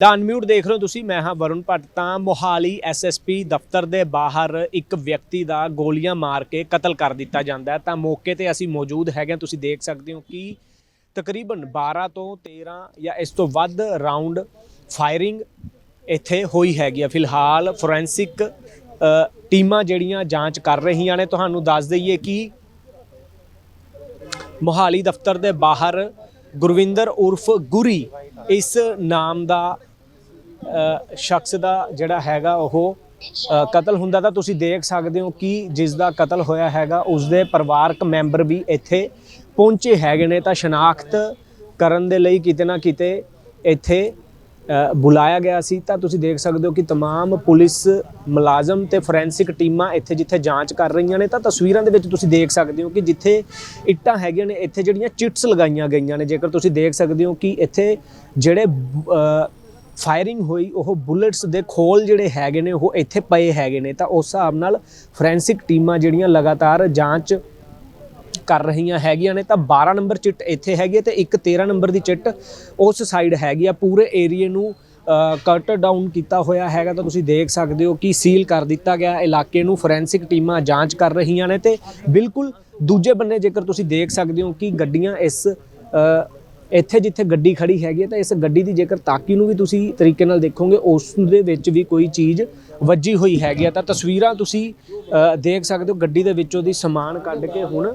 ਦਾ unmute ਦੇਖ ਰਹੇ ਹੋ ਤੁਸੀਂ, ਮੈਂ ਹਾਂ ਵਰੁਣ ਭੱਟ। ਤਾਂ ਮੋਹਾਲੀ ਐਸਐਸਪੀ ਦਫ਼ਤਰ ਦੇ ਬਾਹਰ ਇੱਕ ਵਿਅਕਤੀ ਦਾ ਗੋਲੀਆਂ ਮਾਰ ਕੇ ਕਤਲ ਕਰ ਦਿੱਤਾ ਜਾਂਦਾ ਹੈ। ਤਾਂ ਮੌਕੇ ਤੇ ਅਸੀਂ ਮੌਜੂਦ ਹੈਗੇ ਹਾਂ, ਤੁਸੀਂ ਦੇਖ ਸਕਦੇ ਹੋ ਕਿ ਤਕਰੀਬਨ 12 ਤੋਂ 13 ਜਾਂ ਇਸ ਤੋਂ ਵੱਧ ਰਾਉਂਡ ਫਾਇਰਿੰਗ ਇੱਥੇ ਹੋਈ ਹੈਗੀ ਆ। ਫਿਲਹਾਲ ਫੋਰੈਂਸਿਕ ਟੀਮਾਂ ਜਿਹੜੀਆਂ ਜਾਂਚ ਕਰ ਰਹੀਆਂ ਨੇ, ਤੁਹਾਨੂੰ ਦੱਸ ਦਈਏ ਕਿ ਮੋਹਾਲੀ ਦਫ਼ਤਰ ਦੇ ਬਾਹਰ ਗੁਰਵਿੰਦਰ ਉਰਫ ਗੁਰੀ ਇਸ ਨਾਮ ਦਾ ਸ਼ਖਸ ਦਾ ਜਿਹੜਾ ਹੈਗਾ ਉਹ ਅ, ਕਤਲ ਹੁੰਦਾ ਤਾਂ ਤੁਸੀਂ ਦੇਖ ਸਕਦੇ ਹੋ ਕਿ ਜਿਸ ਦਾ ਕਤਲ ਹੋਇਆ ਹੈਗਾ ਉਸ ਦੇ ਪਰਿਵਾਰਕ ਮੈਂਬਰ ਵੀ ਇੱਥੇ ਪਹੁੰਚੇ ਹੈਗੇ ਨੇ ਤਾਂ ਸ਼ਨਾਖਤ ਕਰਨ ਦੇ ਲਈ ਕਿਤੇ ਨਾ ਕਿਤੇ ਇੱਥੇ ਅ, ਬੁਲਾਇਆ ਗਿਆ ਸੀ ਤਾਂ ਤੁਸੀਂ ਦੇਖ ਸਕਦੇ ਹੋ ਕਿ तमाम ਪੁਲਿਸ ਮੁਲਾਜ਼ਮ ਤੇ ਫੋਰੈਂਸਿਕ ਟੀਮਾਂ ਇੱਥੇ ਜਿੱਥੇ ਜਾਂਚ ਕਰ ਰਹੀਆਂ ਨੇ ਤਾਂ ਤਸਵੀਰਾਂ ਦੇ ਵਿੱਚ ਤੁਸੀਂ ਦੇਖ ਸਕਦੇ ਹੋ ਕਿ ਜਿੱਥੇ ਇੱਟਾਂ ਹੈਗੀਆਂ ਨੇ ਇੱਥੇ ਜਿਹੜੀਆਂ ਚਿਟਸ ਲਗਾਈਆਂ ਗਈਆਂ ਨੇ ਜੇਕਰ ਤੁਸੀਂ ਦੇਖ ਸਕਦੇ ਹੋ ਕਿ ਇੱਥੇ ਜਿਹੜੇ ਫਾਇਰਿੰਗ ਹੋਈ, ਉਹ ਬੁllets ਦੇ ਖੋਲ ਜਿਹੜੇ ਹੈਗੇ ਨੇ, ਉਹ ਇੱਥੇ ਪਏ ਹੈਗੇ ਨੇ। ਤਾਂ ਉਸ ਹਿਸਾਬ ਨਾਲ ਫੋਰੈਂਸਿਕ ਟੀਮਾਂ ਜਿਹੜੀਆਂ ਲਗਾਤਾਰ ਜਾਂਚ ਕਰ ਰਹੀਆਂ ਹੈਗੀਆਂ ਨੇ। ਤਾਂ 12 ਨੰਬਰ ਚਿੱਟ ਇੱਥੇ ਹੈਗੀ ਹੈ ਤੇ ਇੱਕ 13 ਨੰਬਰ ਦੀ ਚਿੱਟ ਉਸ ਸਾਈਡ ਹੈਗੀ ਆ। ਪੂਰੇ ਏਰੀਏ ਨੂੰ ਕਟ ਡਾਊਨ ਕੀਤਾ ਹੋਇਆ ਹੈਗਾ। ਤਾਂ ਤੁਸੀਂ ਦੇਖ ਸਕਦੇ ਹੋ ਕਿ ਸੀਲ ਕਰ ਦਿੱਤਾ ਗਿਆ। ਇਲਾਕੇ ਨੂੰ ਫੋਰੈਂਸਿਕ ਟੀਮਾਂ ਜਾਂਚ ਕਰ ਰਹੀਆਂ ਨੇ ਤੇ ਬਿਲਕੁਲ ਦੂਜੇ ਬੰਨੇ ਜੇਕਰ ਤੁਸੀਂ ਦੇਖ ਸਕਦੇ ਹੋ ਕਿ ਗੱਡੀਆਂ ਇਸ ਇੱਥੇ ਜਿੱਥੇ ਗੱਡੀ ਖੜੀ ਹੈਗੀ ਹੈ, ਤਾਂ ਇਸ ਗੱਡੀ ਦੀ ਜੇਕਰ ਤਾਕੀ ਨੂੰ ਵੀ ਤੁਸੀਂ ਤਰੀਕੇ ਨਾਲ ਦੇਖੋਗੇ, ਉਸ ਦੇ ਵਿੱਚ ਵੀ ਕੋਈ ਚੀਜ਼ ਵੱਜੀ ਹੋਈ ਹੈਗੀ ਆ ਤਾਂ ਤਸਵੀਰਾਂ ਤੁਸੀਂ ਦੇਖ ਸਕਦੇ ਹੋ, ਗੱਡੀ ਦੇ ਵਿੱਚੋਂ ਦੀ ਸਮਾਨ ਕੱਢ ਕੇ ਹੁਣ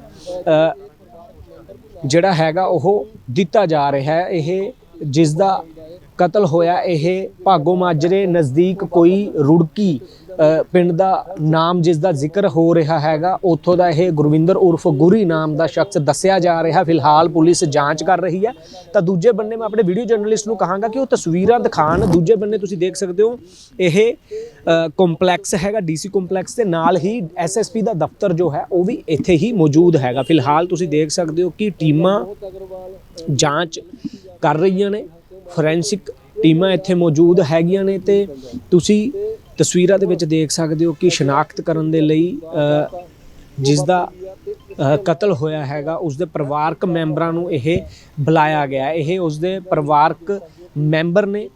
ਜਿਹੜਾ ਹੈਗਾ ਉਹ ਦਿੱਤਾ ਜਾ ਰਿਹਾ ਹੈ। ਇਹ ਜਿਸ ਦਾ ਕਤਲ ਹੋਇਆ, ਇਹ ਭਾਗੋ ਮਾਜਰੇ ਨਜ਼ਦੀਕ ਕੋਈ ਰੁੜਕੀ ਪਿੰਡ ਦਾ ਨਾਮ ਜਿਸ ਦਾ ਜ਼ਿਕਰ ਹੋ ਰਿਹਾ ਹੈਗਾ, ਉੱਥੋਂ ਦਾ ਇਹ ਗੁਰਵਿੰਦਰ ਉਰਫ ਗੁਰੀ ਨਾਮ ਦਾ ਸ਼ਖਸ ਦੱਸਿਆ ਜਾ ਰਿਹਾ। ਫਿਲਹਾਲ ਪੁਲਿਸ ਜਾਂਚ ਕਰ ਰਹੀ ਹੈ। ਤਾਂ ਦੂਜੇ ਬੰਨੇ ਮੈਂ ਆਪਣੇ ਵੀਡੀਓ ਜਰਨਲਿਸਟ ਨੂੰ ਕਹਾਂਗਾ ਕਿ ਉਹ ਤਸਵੀਰਾਂ ਦਿਖਾਣ। ਦੂਜੇ ਬੰਨੇ ਤੁਸੀਂ ਦੇਖ ਸਕਦੇ ਹੋ, ਇਹ ਕੰਪਲੈਕਸ ਹੈਗਾ, ਡੀਸੀ ਕੰਪਲੈਕਸ ਦੇ ਨਾਲ ਹੀ ਐਸਐਸਪੀ ਦਾ ਦਫ਼ਤਰ ਜੋ ਹੈ, ਉਹ ਵੀ ਇੱਥੇ ਹੀ ਮੌਜੂਦ ਹੈਗਾ। ਫਿਲਹਾਲ ਤੁਸੀਂ ਦੇਖ ਸਕਦੇ ਹੋ ਕਿ ਟੀਮਾਂ ਜਾਂਚ ਕਰ ਰਹੀਆਂ ਨੇ। ਫੋਰੈਂਸਿਕ ਟੀਮਾਂ ਇੱਥੇ ਮੌਜੂਦ ਹੈਗੀਆਂ ਨੇ ਤੇ ਤੁਸੀਂ ਤਸਵੀਰਾਂ ਦੇ ਵਿੱਚ ਦੇਖ ਸਕਦੇ ਹੋ ਕਿ ਸ਼ਨਾਖਤ ਕਰਨ ਦੇ ਲਈ ਅ, ਜਿਸ ਦਾ ਕਤਲ ਹੋਇਆ ਹੈਗਾ ਉਸ ਦੇ ਪਰਿਵਾਰਕ ਮੈਂਬਰਾਂ ਨੂੰ ਇਹ ਬੁਲਾਇਆ ਗਿਆ। ਇਹ ਉਸ ਦੇ ਪਰਿਵਾਰਕ ਮੈਂਬਰ ਨੇ।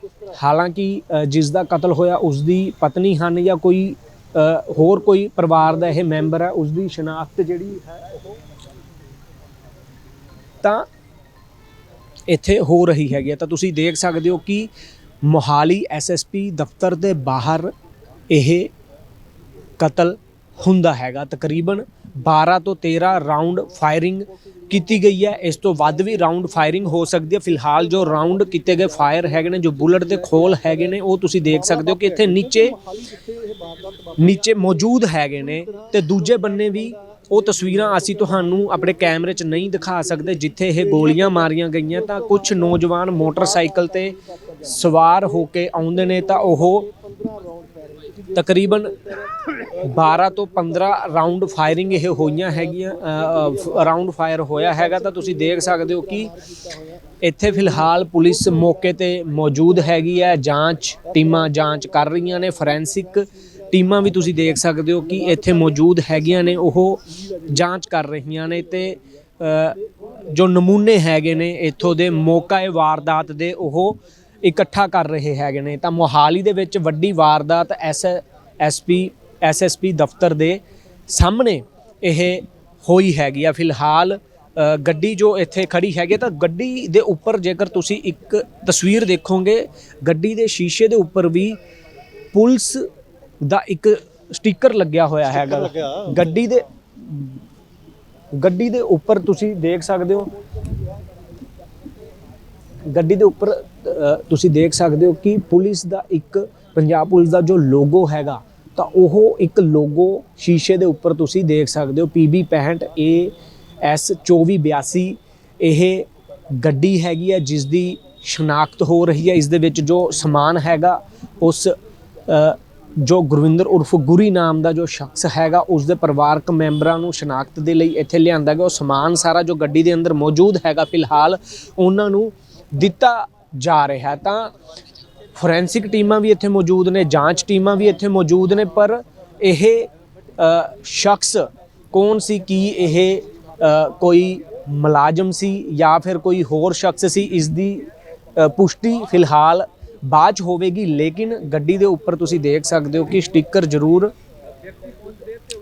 ਹਾਲਾਂਕਿ ਅ, ਜਿਸ ਦਾ ਕਤਲ ਹੋਇਆ ਉਸ ਦੀ ਪਤਨੀ ਹਨ ਜਾਂ ਕੋਈ ਹੋਰ ਕੋਈ ਪਰਿਵਾਰ ਦਾ ਇਹ ਮੈਂਬਰ ਹੈ ਉਸ ਦੀ ਸ਼ਨਾਖਤ ਜਿਹੜੀ ਹੈ ਉਹ ਤਾਂ ਇੱਥੇ ਹੋ ਰਹੀ ਹੈਗੀ ਹੈ ਤਾਂ ਤੁਸੀਂ ਦੇਖ ਸਕਦੇ ਹੋ ਕਿ ਮੋਹਾਲੀ ਐਸਐਸਪੀ ਦਫ਼ਤਰ ਦੇ ਬਾਹਰ ਇਹ ਕਤਲ ਹੁੰਦਾ ਹੈਗਾ। ਤਕਰੀਬਨ 12 ਤੋਂ 13 ਰਾਉਂਡ ਫਾਇਰਿੰਗ ਕੀਤੀ ਗਈ ਹੈ। ਇਸ ਤੋਂ ਵੱਧ ਵੀ ਰਾਉਂਡ ਫਾਇਰਿੰਗ ਹੋ ਸਕਦੀ ਹੈ। ਫਿਲਹਾਲ ਜੋ ਰਾਉਂਡ ਕੀਤੇ ਗਏ ਫਾਇਰ ਹੈਗੇ ਨੇ, ਜੋ ਬੁਲਟ ਦੇ ਖੋਲ ਹੈਗੇ ਨੇ, ਉਹ ਤੁਸੀਂ ਦੇਖ ਸਕਦੇ ਹੋ ਕਿ ਇੱਥੇ ਨੀਚੇ ਨੀਚੇ ਮੌਜੂਦ ਹੈਗੇ ਨੇ ਤੇ ਦੂਜੇ ਬੰਨੇ ਵੀ ਉਹ ਤਸਵੀਰਾਂ ਅਸੀਂ ਤੁਹਾਨੂੰ ਆਪਣੇ ਕੈਮਰੇ 'ਚ ਨਹੀਂ ਦਿਖਾ ਸਕਦੇ, ਜਿੱਥੇ ਇਹ ਗੋਲੀਆਂ ਮਾਰੀਆਂ ਗਈਆਂ, ਤਾਂ ਕੁਝ ਨੌਜਵਾਨ ਮੋਟਰਸਾਈਕਲ ਤੇ ਸਵਾਰ ਹੋ ਕੇ ਆਉਂਦੇ ਨੇ, ਤਾਂ ਉਹ ਤਕਰੀਬਨ 12 ਤੋਂ 15 ਰਾਉਂਡ ਫਾਇਰਿੰਗ ਇਹ ਹੋਈਆਂ ਹੈਗੀਆਂ ਰਾਉਂਡ ਫਾਇਰ ਹੋਇਆ ਹੈਗਾ, ਤਾਂ ਤੁਸੀਂ ਦੇਖ ਸਕਦੇ ਹੋ ਕਿ ਇੱਥੇ ਫਿਲਹਾਲ ਪੁਲਿਸ ਮੌਕੇ ਤੇ ਮੌਜੂਦ ਹੈਗੀ ਹੈ, ਜਾਂਚ ਟੀਮਾਂ ਜਾਂਚ ਕਰ ਰਹੀਆਂ ਨੇ, ਫੋਰੈਂਸਿਕ ਟੀਮਾਂ ਵੀ ਤੁਸੀਂ ਦੇਖ ਸਕਦੇ ਹੋ ਕਿ ਇੱਥੇ ਮੌਜੂਦ ਹੈਗੀਆਂ ਨੇ ਉਹ ਜਾਂਚ ਕਰ ਰਹੀਆਂ ਨੇ ਤੇ ਜੋ ਨਮੂਨੇ ਹੈਗੇ ਨੇ ਇੱਥੋਂ ਦੇ ਮੌਕਾ ਮੌਕਾਏ ਵਾਰਦਾਤ ਦੇ ਉਹ ਇਕੱਠਾ ਕਰ ਰਹੇ ਹੈਗੇ ਨੇ। ਤਾਂ ਮੋਹਾਲੀ ਦੇ ਵਿੱਚ ਵੱਡੀ ਵਾਰਦਾਤ ਐਸ ਐਸਪੀ ਐਸਐਸਪੀ ਦਫ਼ਤਰ ਦੇ ਸਾਹਮਣੇ ਇਹ ਹੋਈ ਹੈਗੀ ਆ। ਫਿਲਹਾਲ ਗੱਡੀ ਜੋ ਇੱਥੇ ਖੜੀ ਹੈਗੀ ਆ, ਤਾਂ ਗੱਡੀ ਦੇ ਉੱਪਰ ਜੇਕਰ ਤੁਸੀਂ ਇੱਕ ਤਸਵੀਰ ਦੇਖੋਗੇ ਗੱਡੀ ਦੇ ਸ਼ੀਸ਼ੇ ਦੇ ਉੱਪਰ ਵੀ ਪੁਲਿਸ ਦਾ ਇੱਕ ਸਟicker ਲੱਗਿਆ ਹੋਇਆ ਹੈਗਾ। ਗੱਡੀ ਦੇ ਗੱਡੀ ਦੇ ਉੱਪਰ ਤੁਸੀਂ ਦੇਖ ਸਕਦੇ ਹੋ। ਗੱਡੀ ਦੇ ਉੱਪਰ ਤੁਸੀਂ ਦੇਖ ਸਕਦੇ ਹੋ ਕਿ ਪੁਲਿਸ ਦਾ ਇੱਕ ਪੰਜਾਬ ਪੁਲਿਸ ਦਾ ਜੋ ਲੋਗੋ ਹੈਗਾ ਤਾਂ ਉਹ ਇੱਕ ਲੋਗੋ ਸ਼ੀਸ਼ੇ ਦੇ ਉੱਪਰ ਤੁਸੀਂ ਦੇਖ ਸਕਦੇ ਹੋ। PB 65 AS 2482 ਇਹ ਗੱਡੀ ਹੈਗੀ ਹੈ ਜਿਸ ਦੀ ਸ਼ਨਾਖਤ ਹੋ ਰਹੀ ਹੈ। ਇਸ ਦੇ ਵਿੱਚ ਜੋ ਸਮਾਨ ਹੈਗਾ ਉਸ ਜੋ ਗੁਰਵਿੰਦਰ ਉਰਫ ਗੁਰੀ ਨਾਮ ਦਾ ਜੋ ਸ਼ਖਸ ਹੈਗਾ ਉਸ ਦੇ ਪਰਿਵਾਰਕ ਮੈਂਬਰਾਂ ਨੂੰ ਸ਼ਨਾਖਤ ਦੇ ਲਈ ਇੱਥੇ ਲਿਆਂਦਾ ਗਿਆ। ਉਹ ਸਮਾਨ ਸਾਰਾ ਜੋ ਗੱਡੀ ਦੇ ਅੰਦਰ ਮੌਜੂਦ ਹੈਗਾ ਫਿਲਹਾਲ, ਉਹਨਾਂ ਨੂੰ ਦਿੱਤਾ ਜਾ ਰਿਹਾ ਤਾਂ ਫੋਰੈਂਸਿਕ ਟੀਮਾਂ ਵੀ ਇੱਥੇ ਮੌਜੂਦ ਨੇ, ਜਾਂਚ ਟੀਮਾਂ ਵੀ ਇੱਥੇ ਮੌਜੂਦ ਨੇ, ਪਰ ਇਹ ਸ਼ਖਸ ਕੌਣ ਸੀ, ਕੀ ਇਹ ਕੋਈ ਮੁਲਾਜ਼ਮ ਸੀ ਜਾਂ ਫਿਰ ਕੋਈ ਹੋਰ ਸ਼ਖਸ ਸੀ, ਇਸ ਦੀ ਪੁਸ਼ਟੀ ਫਿਲਹਾਲ ਬਾਅਦ 'ਚ ਹੋਵੇਗੀ, ਲੇਕਿਨ ਗੱਡੀ ਦੇ ਉੱਪਰ ਤੁਸੀਂ ਦੇਖ ਸਕਦੇ ਹੋ ਕਿ ਸਟicker ਜ਼ਰੂਰ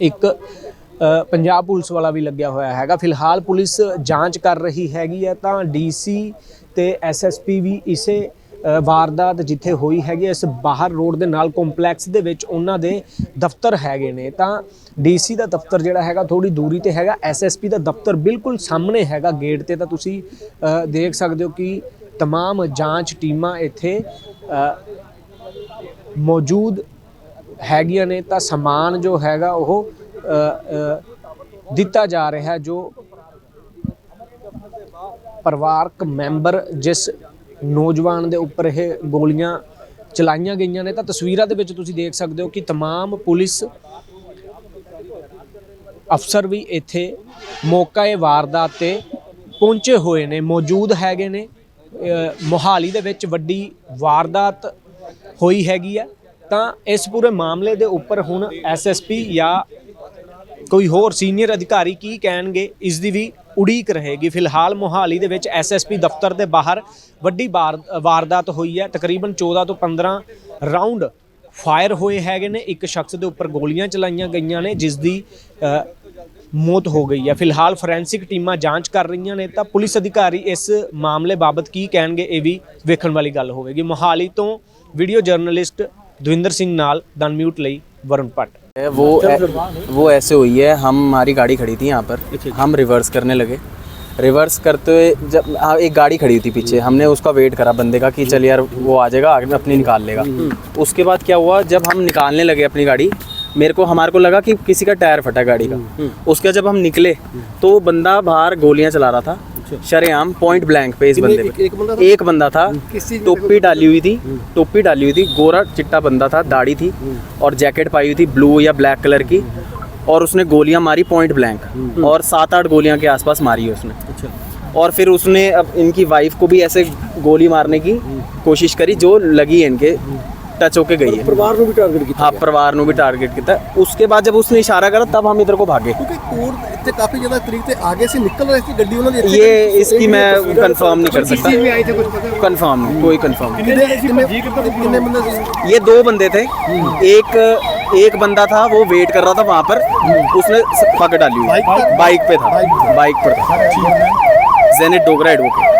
ਇੱਕ ਪੰਜਾਬ ਪੁਲਿਸ ਵਾਲਾ ਵੀ ਲੱਗਿਆ ਹੋਇਆ ਹੈਗਾ। ਫਿਲਹਾਲ ਪੁਲਿਸ ਜਾਂਚ ਕਰ ਰਹੀ ਹੈਗੀ ਹੈ ਤਾਂ ਡੀਸੀ ਤੇ ਐਸਐਸਪੀ ਵੀ ਇਸੇ ਵਾਰਦਾਤ ਜਿੱਥੇ ਹੋਈ ਹੈਗੀ ਇਸ ਬਾਹਰ ਰੋਡ ਦੇ ਨਾਲ ਕੰਪਲੈਕਸ ਦੇ ਵਿੱਚ ਉਹਨਾਂ ਦੇ ਦਫ਼ਤਰ ਹੈਗੇ ਨੇ। ਤਾਂ ਡੀਸੀ ਦਾ ਦਫ਼ਤਰ ਜਿਹੜਾ ਹੈਗਾ ਥੋੜੀ ਦੂਰੀ ਤੇ ਹੈਗਾ। ਐਸਐਸਪੀ ਦਾ ਦਫ਼ਤਰ ਬਿਲਕੁਲ ਸਾਹਮਣੇ ਹੈਗਾ ਗੇਟ ਤੇ, ਤਾਂ ਤੁਸੀਂ ਦੇਖ ਸਕਦੇ ਹੋ ਕਿ तमाम ਜਾਂਚ ਟੀਮਾਂ ਇੱਥੇ ਅ, ਮੌਜੂਦ ਹੈਗੀਆਂ ਨੇ ਤਾਂ ਸਮਾਨ ਜੋ ਹੈਗਾ ਉਹ ਅ, ਅ, ਦਿੱਤਾ ਜਾ ਰਿਹਾ ਹੈ ਜੋ ਪਰਿਵਾਰਕ ਮੈਂਬਰ ਜਿਸ ਨੌਜਵਾਨ ਦੇ ਉੱਪਰ ਇਹ ਗੋਲੀਆਂ ਚਲਾਈਆਂ ਗਈਆਂ ਨੇ ਤਾਂ ਤਸਵੀਰਾਂ ਦੇ ਵਿੱਚ ਤੁਸੀਂ ਦੇਖ ਸਕਦੇ ਹੋ ਕਿ तमाम ਪੁਲਿਸ ਅਫਸਰ ਵੀ ਇੱਥੇ ਮੌਕਾ ਇਹ ਵਾਰਦਾਤ ਤੇ ਪਹੁੰਚੇ ਹੋਏ ਨੇ ਮੌਜੂਦ ਹੈਗੇ ਨੇ ਅ, ਮੋਹਾਲੀ ਦੇ ਵਿੱਚ ਵੱਡੀ ਵਾਰਦਾਤ ਹੋਈ ਹੈਗੀ ਹੈ। ਤਾਂ ਇਸ ਪੂਰੇ ਮਾਮਲੇ ਦੇ ਉੱਪਰ ਹੁਣ ਐਸਐਸਪੀ ਜਾਂ ਕੋਈ ਹੋਰ ਸੀਨੀਅਰ ਅਧਿਕਾਰੀ ਕੀ ਕਹਿਣਗੇ, ਇਸ ਦੀ ਵੀ ਉਡੀਕ ਰਹੇਗੀ। ਫਿਲਹਾਲ ਮੋਹਾਲੀ ਦੇ ਵਿੱਚ ਐਸਐਸਪੀ ਦਫ਼ਤਰ ਦੇ ਬਾਹਰ ਵੱਡੀ ਵਾਰ- ਵਾਰਦਾਤ ਹੋਈ ਹੈ। ਤਕਰੀਬਨ 14 ਤੋਂ 15 ਰਾਉਂਡ ਫਾਇਰ ਹੋਏ ਹੈਗੇ ਨੇ। ਇੱਕ ਸ਼ਖਸ ਦੇ ਉੱਪਰ ਗੋਲੀਆਂ ਚਲਾਈਆਂ ਗਈਆਂ ਨੇ, ਜਿਸ ਦੀ ਮੌਤ ਹੋ ਗਈ ਹੈ ਫਿਲਹਾਲ ਫੋਰੈਂਸਿਕ ਟੀਮਾਂ ਜਾਂਚ ਕਰ ਰਹੀਆਂ ਨੇ ਤਾਂ ਪੁਲਿਸ ਅਧਿਕਾਰੀ ਇਸ ਮਾਮਲੇ ਬਾਬਤ ਕੀ ਕਹਿਣਗੇ ਇਹ ਵੀ ਵੇਖਣ ਵਾਲੀ ਗੱਲ ਹੋਵੇਗੀ ਮੋਹਾਲੀ ਤੋਂ ਵੀਡੀਓ ਜਰਨਲਿਸਟ ਦਵਿੰਦਰ ਸਿੰਘ ਨਾਲ ਦਨ ਮਿਊਟ ਲਈ ਵਰੁਣ ਭੱਟ है, वो ऐ- वो ऐसे हुई है हम हमारी गाड़ी खड़ी थी यहाँ पर हम रिवर्स करने लगे रिवर्स करते हुए जब हाँ, एक गाड़ी खड़ी थी पीछे हमने उसका वेट करा बंदे का कि चल यार वो आ जाएगा आगे अपनी निकाल लेगा उसके बाद क्या हुआ जब हम निकालने लगे अपनी गाड़ी मेरे को हमारे को लगा कि किसी का टायर फटा गाड़ी का। उसके जब हम निकले तो वो बंदा बाहर गोलियाँ चला रहा था। शरेआम पॉइंट ब्लैंक पे इस बंदे पे। एक बंदा था? टोपी डाली हुई थी। टोपी डाली हुई थी। गोरा चिट्टा बंदा था दाढ़ी थी। और जैकेट पाई हुई थी ब्लू या ब्लैक कलर की। और उसने गोलियाँ मारी पॉइंट ब्लैंक और सात आठ गोलियाँ के आसपास मारी है उसने। और फिर उसने अब इनकी वाइफ को भी ऐसे गोली मारने की कोशिश करी जो लगी है इनके। टच होके गई है ਪਰਿਵਾਰ ਨੂੰ ਵੀ ਟਾਰਗੇਟ ਕੀਤਾ हाँ परिवार ਨੂੰ भी टारगेट किया उसके बाद जब उसने इशारा करा तब हम इधर को भागे ਕਿਉਂਕਿ ਕੋਰ ਇੱਥੇ ਕਾਫੀ ਜ਼ਿਆਦਾ ਤਰੀਕ ਤੇ ਆਗੇ ਸੀ ਨਿਕਲ ਰਹੀ ਸੀ ਗੱਡੀ ਉਹਨਾਂ ਦੀ ਇੱਥੇ ये ਖੜੀ ਸੀ। इसकी मैं कंफर्म नहीं कर सकता CCTV ਆਈ थे कुछ पता कंफर्म नहीं कोई कंफर्म नहीं ਕਿੰਨੇ ਕਿੰਨੇ ਕਿੰਨੇ ਬੰਦੇ ਸੀ ये दो बंदे थे एक एक बंदा था वो वेट कर रहा था वहां पर उसने स- पकड़ डाली हुई बाइक पर? बाइक पे था बाइक पर? बाइक पर था जेनेट डोगरा एडवोकेट